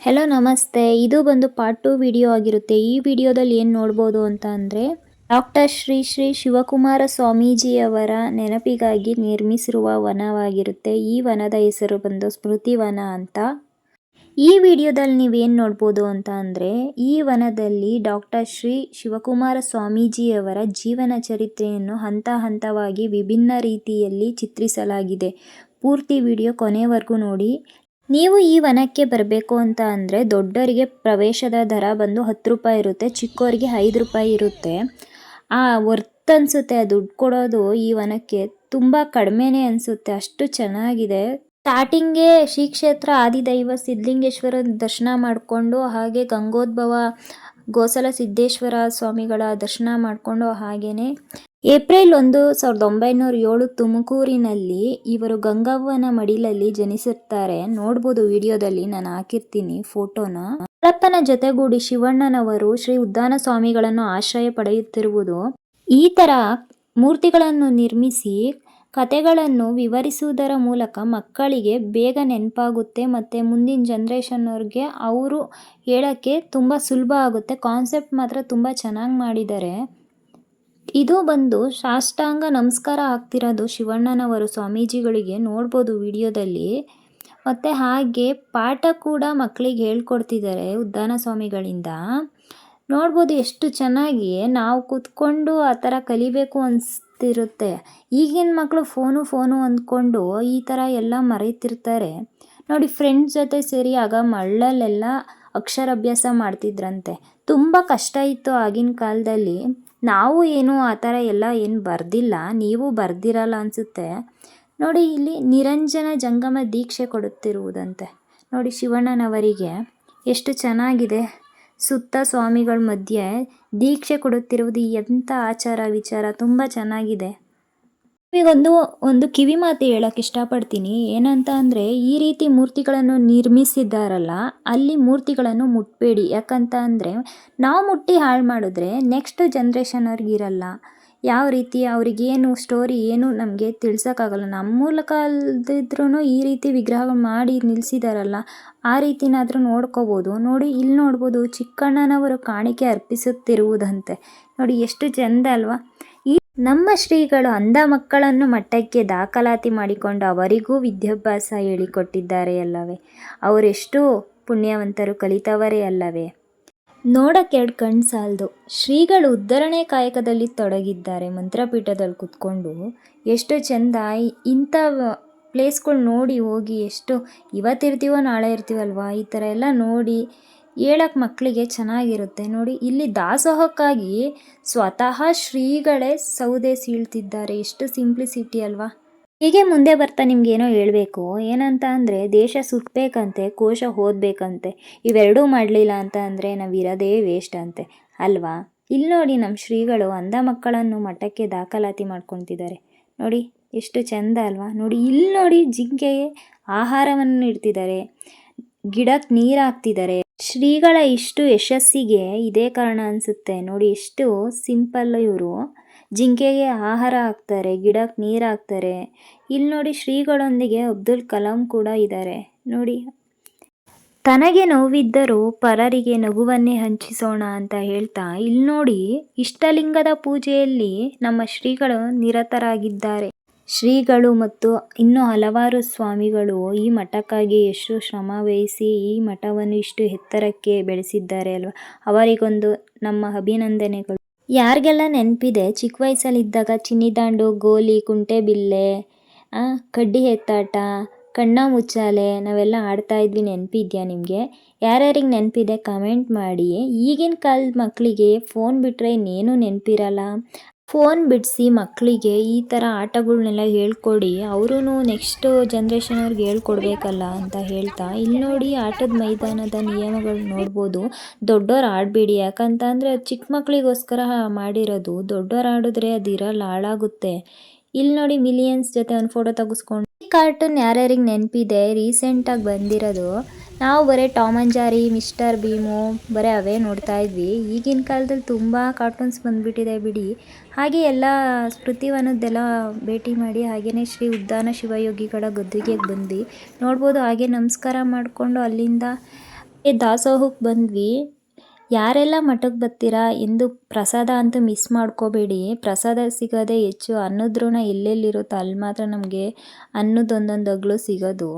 Hello ನಮಸ್ತೆ. ಇದು ಬಂದು ಪಾರ್ಟ್ ಟು ವಿಡಿಯೋ ಆಗಿರುತ್ತೆ. ಈ ವಿಡಿಯೋದಲ್ಲಿ ಏನು ನೋಡ್ಬೋದು ಅಂತ ಅಂದರೆ ಡಾಕ್ಟರ್ ಶ್ರೀ ಶ್ರೀ ಶಿವಕುಮಾರ ಸ್ವಾಮೀಜಿಯವರ ನೆನಪಿಗಾಗಿ ನಿರ್ಮಿಸಿರುವ ವನವಾಗಿರುತ್ತೆ. ಈ ವನದ ಹೆಸರು ಬಂದು ಸ್ಮೃತಿ ವನ ಅಂತ. ಈ ವಿಡಿಯೋದಲ್ಲಿ ನೀವೇನು ನೋಡ್ಬೋದು ಅಂತ ಅಂದರೆ, ಈ ವನದಲ್ಲಿ ಡಾಕ್ಟರ್ ಶ್ರೀ ಶಿವಕುಮಾರ ಸ್ವಾಮೀಜಿಯವರ ಜೀವನ ಚರಿತ್ರೆಯನ್ನು ಹಂತ ಹಂತವಾಗಿ ವಿಭಿನ್ನ ರೀತಿಯಲ್ಲಿ ಚಿತ್ರಿಸಲಾಗಿದೆ. ಪೂರ್ತಿ ವಿಡಿಯೋ ಕೊನೆವರೆಗೂ ನೋಡಿ. ನೀವು ಈ ವನಕ್ಕೆ ಬರಬೇಕು ಅಂತ ಅಂದರೆ ದೊಡ್ಡವರಿಗೆ ಪ್ರವೇಶದ ದರ ಬಂದು ಹತ್ತು ರೂಪಾಯಿ ಇರುತ್ತೆ ಚಿಕ್ಕವರಿಗೆ ಐದು ರೂಪಾಯಿ ಇರುತ್ತೆ. ಆ ವರ್ತ್ ಅನಿಸುತ್ತೆ ದುಡ್ಡು ಕೊಡೋದು ಈ ವನಕ್ಕೆ ತುಂಬ ಕಡಿಮೆನೇ ಅನಿಸುತ್ತೆ, ಅಷ್ಟು ಚೆನ್ನಾಗಿದೆ. ಸ್ಟಾರ್ಟಿಂಗ್ಗೆ ಶ್ರೀ ಕ್ಷೇತ್ರ ಆದಿದೈವ ಸಿದ್ಧಲಿಂಗೇಶ್ವರ ದರ್ಶನ ಮಾಡಿಕೊಂಡು, ಹಾಗೆ ಗಂಗೋದ್ಭವ, ಗೋಸಲ ಸಿದ್ದೇಶ್ವರ ಸ್ವಾಮಿಗಳ ದರ್ಶನ ಮಾಡಿಕೊಂಡು ಹಾಗೆಯೇ ಏಪ್ರಿಲ್ ಒಂದು ಸಾವಿರದ ಒಂಬೈನೂರ ಏಳು ತುಮಕೂರಿನಲ್ಲಿ ಇವರು ಗಂಗವ್ವನ ಮಡಿಲಲ್ಲಿ ಜನಿಸುತ್ತಾರೆ ನೋಡ್ಬೋದು ವಿಡಿಯೋದಲ್ಲಿ, ನಾನು ಹಾಕಿರ್ತೀನಿ ಫೋಟೋನ. ಹರಪ್ಪನ ಜೊತೆಗೂಡಿ ಶಿವಣ್ಣನವರು ಶ್ರೀ ಉದ್ದಾನ ಸ್ವಾಮಿಗಳನ್ನು ಆಶ್ರಯ ಪಡೆಯುತ್ತಿರುವುದು. ಈ ಥರ ಮೂರ್ತಿಗಳನ್ನು ನಿರ್ಮಿಸಿ ಕತೆಗಳನ್ನು ವಿವರಿಸುವುದರ ಮೂಲಕ ಮಕ್ಕಳಿಗೆ ಬೇಗ ನೆನಪಾಗುತ್ತೆ ಮತ್ತು ಮುಂದಿನ ಜನ್ರೇಷನ್ನವ್ರಿಗೆ ಅವರು ಹೇಳೋಕ್ಕೆ ತುಂಬ ಸುಲಭ ಆಗುತ್ತೆ. ಕಾನ್ಸೆಪ್ಟ್ ಮಾತ್ರ ತುಂಬ ಚೆನ್ನಾಗಿ ಮಾಡಿದ್ದಾರೆ. ಇದು ಬಂದು ಸಾಷ್ಟಾಂಗ ನಮಸ್ಕಾರ ಆಗ್ತಿರೋದು ಶಿವಣ್ಣನವರು ಸ್ವಾಮೀಜಿಗಳಿಗೆ ನೋಡ್ಬೋದು ವಿಡಿಯೋದಲ್ಲಿ. ಮತ್ತು ಹಾಗೆ ಪಾಠ ಕೂಡ ಮಕ್ಕಳಿಗೆ ಹೇಳ್ಕೊಡ್ತಿದ್ದಾರೆ ಉದ್ದಾನ ಸ್ವಾಮಿಗಳಿಂದ. ನೋಡ್ಬೋದು ಎಷ್ಟು ಚೆನ್ನಾಗಿ ನಾವು ಕೂತ್ಕೊಂಡು ಆ ಥರ ಕಲಿಬೇಕು ಅನಿಸ್ತಿರುತ್ತೆ ಈಗಿನ ಮಕ್ಕಳು ಫೋನು ಫೋನು ಅಂದ್ಕೊಂಡು ಈ ಥರ ಎಲ್ಲ ಮರೀತಿರ್ತಾರೆ. ನೋಡಿ ಫ್ರೆಂಡ್ಸ್ ಜೊತೆ ಸೇರಿ ಆಗ ಮಳ್ಳಲ್ಲೆಲ್ಲ ಅಕ್ಷರಾಭ್ಯಾಸ ಮಾಡ್ತಿದ್ರಂತೆ. ತುಂಬ ಕಷ್ಟ ಇತ್ತು ಆಗಿನ ಕಾಲದಲ್ಲಿ. ನಾವು ಏನು ಆ ಥರ ಎಲ್ಲ ಏನು ಬರೆದಿಲ್ಲ. ನೀವು ಬರ್ದಿರಲ್ಲ ಅನಿಸುತ್ತೆ. ನೋಡಿ, ಇಲ್ಲಿ ನಿರಂಜನ ಜಂಗಮ ದೀಕ್ಷೆ ಕೊಡುತ್ತಿರುವುದಂತೆ. ನೋಡಿ, ಶಿವಣ್ಣನವರಿಗೆ ಎಷ್ಟು ಚೆನ್ನಾಗಿದೆ. ಸುತ್ತ ಸ್ವಾಮಿಗಳ ಮಧ್ಯೆ ದೀಕ್ಷೆ ಕೊಡುತ್ತಿರುವುದು ಎಂಥ ಆಚಾರ ವಿಚಾರ ತುಂಬ ಚೆನ್ನಾಗಿದೆ. ನಿಮಗೊಂದು, ಒಂದು ಕಿವಿ ಮಾತು ಹೇಳಕ್ಕೆ ಇಷ್ಟಪಡ್ತೀನಿ. ಏನಂತ ಅಂದರೆ, ಈ ರೀತಿ ಮೂರ್ತಿಗಳನ್ನು ನಿರ್ಮಿಸಿದ್ದಾರಲ್ಲ, ಅಲ್ಲಿ ಮೂರ್ತಿಗಳನ್ನು ಮುಟ್ಬೇಡಿ. ಯಾಕಂತ ಅಂದರೆ, ನಾವು ಮುಟ್ಟಿ ಹಾಳು ಮಾಡಿದ್ರೆ ನೆಕ್ಸ್ಟ್ ಜನ್ರೇಷನ್ ಅವ್ರಿಗೆ ಇರಲ್ಲ. ಯಾವ ರೀತಿ ಅವ್ರಿಗೇನು ಸ್ಟೋರಿ ಏನು ನಮಗೆ ತಿಳ್ಸೋಕ್ಕಾಗಲ್ಲ. ನಮ್ಮ ಮೂಲಕ ಅಲ್ದಿದ್ರೂ ಈ ರೀತಿ ವಿಗ್ರಹಗಳು ಮಾಡಿ ನಿಲ್ಲಿಸಿದಾರಲ್ಲ ಆ ರೀತಿನಾದರೂ ನೋಡ್ಕೋಬೋದು. ನೋಡಿ ಇಲ್ಲಿ ನೋಡ್ಬೋದು, ಚಿಕ್ಕಣ್ಣನವರು ಕಾಣಿಕೆ ಅರ್ಪಿಸುತ್ತಿರುವುದಂತೆ. ನೋಡಿ, ಎಷ್ಟು ಚೆಂದ ಅಲ್ವಾ? ಈ ನಮ್ಮ ಶ್ರೀಗಳು ಅಂಧ ಮಕ್ಕಳನ್ನು ಮಟ್ಟಕ್ಕೆ ದಾಖಲಾತಿ ಮಾಡಿಕೊಂಡು ಅವರಿಗೂ ವಿದ್ಯಾಭ್ಯಾಸ ಹೇಳಿಕೊಟ್ಟಿದ್ದಾರೆ ಅಲ್ಲವೇ? ಅವರೆಷ್ಟು ಪುಣ್ಯವಂತರು ಕಲಿತವರೇ ಅಲ್ಲವೇ? ನೋಡಕ್ಕೆ ಎರಡು ಕಣ್ಣು ಸಾಲದು. ಶ್ರೀಗಳು ಉದ್ಧರಣೆ ಕಾಯಕದಲ್ಲಿ ತೊಡಗಿದ್ದಾರೆ. ಮಂತ್ರಪೀಠದಲ್ಲಿ ಕುತ್ಕೊಂಡು ಎಷ್ಟು ಚೆಂದ ಇಂಥ ಪ್ಲೇಸ್ಗಳು ನೋಡಿ ಹೋಗಿ ಎಷ್ಟು ಇವತ್ತಿರ್ತೀವೋ ನಾಳೆ ಇರ್ತೀವಲ್ವಾ, ಈ ಥರ ಎಲ್ಲ ನೋಡಿ ಹೇಳಕ್ಕೆ ಮಕ್ಕಳಿಗೆ ಚೆನ್ನಾಗಿರುತ್ತೆ. ನೋಡಿ, ಇಲ್ಲಿ ದಾಸೋಹಕ್ಕಾಗಿ ಸ್ವತಃ ಶ್ರೀಗಳೇ ಸೌದೆ ಸೀಳ್ತಿದ್ದಾರೆ. ಎಷ್ಟು ಸಿಂಪ್ಲಿಸಿಟಿ ಅಲ್ವಾ. ಹೀಗೆ ಮುಂದೆ ಬರ್ತಾ ನಿಮ್ಗೇನೋ ಹೇಳಬೇಕು. ಏನಂತ ಅಂದರೆ, ದೇಶ ಸುತ್ತಬೇಕಂತೆ ಕೋಶ ಓದಬೇಕಂತೆ ಇವೆರಡೂ ಮಾಡಲಿಲ್ಲ ಅಂತ ಅಂದರೆ ನಾವು ಇರೋದೇ ವೇಸ್ಟ್ ಅಂತೆ. ಅಲ್ವಾ? ಇಲ್ಲಿ ನೋಡಿ ನಮ್ಮ ಶ್ರೀಗಳು ಅಂಧ ಮಕ್ಕಳನ್ನು ಮಠಕ್ಕೆ ದಾಖಲಾತಿ ಮಾಡ್ಕೊತಿದ್ದಾರೆ. ನೋಡಿ, ಎಷ್ಟು ಚೆಂದ ಅಲ್ವಾ? ನೋಡಿ ಇಲ್ಲಿ ನೋಡಿ ಜಿಂಕೆಗೆ ಆಹಾರವನ್ನು ಇಡ್ತಿದ್ದಾರೆ. ಗಿಡಕ್ಕೆ ನೀರು ಹಾಕ್ತಿದ್ದಾರೆ. ಶ್ರೀಗಳ ಇಷ್ಟು ಯಶಸ್ಸಿಗೆ ಇದೇ ಕಾರಣ ಅನಿಸುತ್ತೆ. ನೋಡಿ, ಎಷ್ಟು ಸಿಂಪಲ್ ಇವರು. ಜಿಂಕೆಗೆ ಆಹಾರ ಹಾಕ್ತಾರೆ, ಗಿಡಕ್ಕೆ ನೀರು ಹಾಕ್ತಾರೆ. ಇಲ್ಲಿ ನೋಡಿ ಶ್ರೀಗಳೊಂದಿಗೆ ಅಬ್ದುಲ್ ಕಲಾಂ ಕೂಡ ಇದ್ದಾರೆ ನೋಡಿ. ತನಗೆ ನೋವಿದ್ದರೂ ಪರರಿಗೆ ನಗುವನ್ನೇ ಹಂಚಿಸೋಣ ಅಂತ ಹೇಳ್ತಾ ಇಲ್ಲಿ ನೋಡಿ ಇಷ್ಟಲಿಂಗದ ಪೂಜೆಯಲ್ಲಿ ನಮ್ಮ ಶ್ರೀಗಳು ನಿರತರಾಗಿದ್ದಾರೆ. ಶ್ರೀಗಳು ಮತ್ತು ಇನ್ನೂ ಹಲವಾರು ಸ್ವಾಮಿಗಳು ಈ ಮಠಕ್ಕಾಗಿ ಎಷ್ಟು ಶ್ರಮ ವಹಿಸಿ ಈ ಮಠವನ್ನು ಇಷ್ಟು ಎತ್ತರಕ್ಕೆ ಬೆಳೆಸಿದ್ದಾರೆ ಅಲ್ವಾ? ಅವರಿಗೊಂದು ನಮ್ಮ ಅಭಿನಂದನೆಗಳು. ಯಾರಿಗೆಲ್ಲ ನೆನಪಿದೆ? ಚಿಕ್ಕ ವಯಸ್ಸಲ್ಲಿದ್ದಾಗ ಚಿನ್ನಿದಾಂಡು ಗೋಲಿ ಕುಂಟೆಬಿಲ್ಲೆ ಕಡ್ಡಿ ಎತ್ತಾಟ, ಕಣ್ಣ ಮುಚ್ಚಾಲೆ ನಾವೆಲ್ಲ ಆಡ್ತಾ ಇದ್ವಿ. ನೆನಪಿದ್ಯಾ ನಿಮಗೆ? ಯಾರ್ಯಾರಿಗೆ ನೆನಪಿದೆ? ಕಮೆಂಟ್ ಮಾಡಿ. ಈಗಿನ ಕಾಲದ ಮಕ್ಕಳಿಗೆ ಫೋನ್ ಬಿಟ್ಟರೆ ಇನ್ನೇನು ನೆನಪಿರಲ್ಲ. ಫೋನ್ ಬಿಡಿಸಿ ಮಕ್ಕಳಿಗೆ ಈ ಥರ ಆಟಗಳನ್ನೆಲ್ಲ ಹೇಳ್ಕೊಡಿ. ಅವರೂ ನೆಕ್ಸ್ಟ್ ಜನ್ರೇಷನ್ ಅವ್ರಿಗೆ ಹೇಳ್ಕೊಡ್ಬೇಕಲ್ಲ ಅಂತ ಹೇಳ್ತಾ. ಇಲ್ಲಿ ನೋಡಿ ಆಟದ ಮೈದಾನದ ನಿಯಮಗಳು ನೋಡ್ಬೋದು. ದೊಡ್ಡವ್ರು ಆಡಬೇಡಿ. ಯಾಕಂತ ಅಂದರೆ ಚಿಕ್ಕ ಮಕ್ಕಳಿಗೋಸ್ಕರ ಮಾಡಿರೋದು. ದೊಡ್ಡವ್ರು ಆಡಿದ್ರೆ ಅದು ಇರಲ್ಲ ಹಾಳಾಗುತ್ತೆ. ಇಲ್ಲಿ ನೋಡಿ ಮಿಲಿಯನ್ಸ್ ಜೊತೆ ಒಂದು ಫೋಟೋ ತೆಗೆಸ್ಕೊಂಡು. ಈ ಕಾರ್ಟೂನ್ ಯಾರ್ಯಾರಿಗೆ ನೆನಪಿದೆ? ರೀಸೆಂಟಾಗಿ ಬಂದಿರೋದು. ನಾವು ಬರೀ Tom and Jerry, mister Bheemu ಬರೀ ಅವೇ ನೋಡ್ತಾ ಇದ್ವಿ. ಈಗಿನ ಕಾಲದಲ್ಲಿ ತುಂಬ ಕಾರ್ಟೂನ್ಸ್ ಬಂದುಬಿಟ್ಟಿದೆ ಬಿಡಿ. ಹಾಗೆ ಎಲ್ಲ ಸ್ಮೃತಿವನದ್ದೆಲ್ಲ ಭೇಟಿ ಮಾಡಿ ಹಾಗೆಯೇ ಶ್ರೀ ಉದ್ದಾನ ಶಿವಯೋಗಿಗಳ ಗದ್ದುಗೆಗೆ ಬಂದ್ವಿ. ನೋಡ್ಬೋದು ಹಾಗೆ ನಮಸ್ಕಾರ ಮಾಡಿಕೊಂಡು ಅಲ್ಲಿಂದ ದಾಸೋಹಕ್ಕೆ ಬಂದ್ವಿ. ಯಾರೆಲ್ಲ ಮಠಕ್ಕೆ ಬರ್ತೀರಾ ಎಂದು ಪ್ರಸಾದ ಅಂತೂ ಮಿಸ್ ಮಾಡ್ಕೋಬೇಡಿ. ಪ್ರಸಾದ ಸಿಗೋದೇ ಹೆಚ್ಚು ಅನ್ನದ ಋಣ ಎಲ್ಲೆಲ್ಲಿರುತ್ತೋ ಅಲ್ಲಿ ಮಾತ್ರ ನಮಗೆ ಅನ್ನದೊಂದೊಂದು ಅಗ್ಲು ಸಿಗೋದು.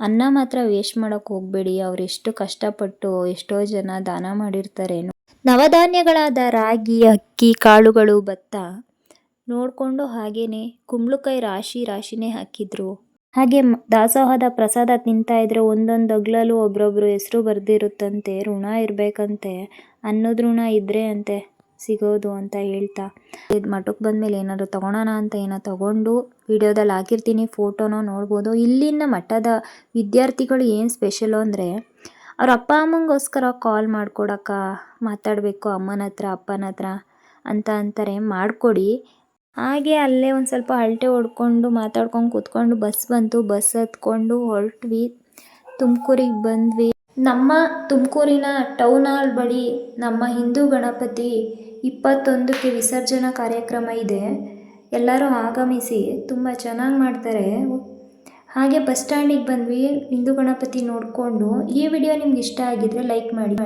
ಅನ್ನ ಮಾತ್ರ ವೇಸ್ಟ್ ಮಾಡೋಕೆ ಹೋಗಬೇಡಿ. ಎಷ್ಟು ಕಷ್ಟಪಟ್ಟು ಎಷ್ಟೋ ಜನ ದಾನ ಮಾಡಿರ್ತಾರೇನೋ. ನವಧಾನ್ಯಗಳಾದ ರಾಗಿ, ಅಕ್ಕಿ, ಕಾಳುಗಳು, ಭತ್ತ ನೋಡಿಕೊಂಡು ಹಾಗೇನೆ ಕುಂಬಳಕಾಯಿ ರಾಶಿ ರಾಶಿನೇ ಹಾಕಿದ್ರು. ಹಾಗೆ ದಾಸೋಹದ ಪ್ರಸಾದ ತಿಂತಾ ಇದ್ರೆ ಒಂದೊಂದು ಅಗ್ಲಲ್ಲೂ ಒಬ್ರೊಬ್ರು ಹೆಸರು ಬರ್ದಿರುತ್ತಂತೆ, ಋಣ ಇರಬೇಕಂತೆ ಅನ್ನೋದು ಋಣ ಇದ್ರೆ ಅಂತೆ. ಸಿಗೋದು ಅಂತ ಹೇಳ್ತಾ. ಇದು ಮಠಕ್ಕೆ ಬಂದಮೇಲೆ ಏನಾದ್ರು ತೊಗೊಳೋಣ ಅಂತ ಏನೋ ತೊಗೊಂಡು ವಿಡಿಯೋದಲ್ಲಿ ಹಾಕಿರ್ತೀನಿ, ಫೋಟೋನೋ ನೋಡ್ಬೋದು. ಇಲ್ಲಿನ ಮಠದ ವಿದ್ಯಾರ್ಥಿಗಳು ಏನು ಸ್ಪೆಷಲು ಅಂದರೆ, ಅವ್ರ ಅಪ್ಪ ಅಮ್ಮಂಗೋಸ್ಕರ ಕಾಲ್ ಮಾಡ್ಕೊಡಕ್ಕ ಮಾತಾಡಬೇಕು, ಅಮ್ಮನ ಹತ್ರ, ಅಪ್ಪನ ಹತ್ರ ಅಂತ ಅಂತಾರೆ, ಮಾಡಿಕೊಡಿ. ಹಾಗೆ ಅಲ್ಲೇ ಒಂದು ಸ್ವಲ್ಪ ಅಳತೆ ಹೊಡ್ಕೊಂಡು ಮಾತಾಡ್ಕೊಂಡು ಕೂತ್ಕೊಂಡು ಬಸ್ ಬಂತು. ಬಸ್ ಹತ್ಕೊಂಡು ಹೊರಟ್ವಿ. ತುಮಕೂರಿಗೆ ಬಂದ್ವಿ. ನಮ್ಮ ತುಮಕೂರಿನ ಟೌನ್ ಹಾಲ್ ಬಳಿ ನಮ್ಮ ಹಿಂದೂ ಗಣಪತಿ ಇಪ್ಪತ್ತೊಂದಕ್ಕೆ ವಿಸರ್ಜನಾ ಕಾರ್ಯಕ್ರಮ ಇದೆ. ಎಲ್ಲರೂ ಆಗಮಿಸಿ, ತುಂಬ ಚೆನ್ನಾಗಿ ಮಾಡ್ತಾರೆ. ಹಾಗೆ ಬಸ್ ಸ್ಟ್ಯಾಂಡಿಗೆ ಬಂದ್ವಿ, ಹಿಂದೂ ಗಣಪತಿ ನೋಡಿಕೊಂಡು. ಈ ವಿಡಿಯೋ ನಿಮ್ಗೆ ಇಷ್ಟ ಆಗಿದ್ದರೆ ಲೈಕ್ ಮಾಡಿ.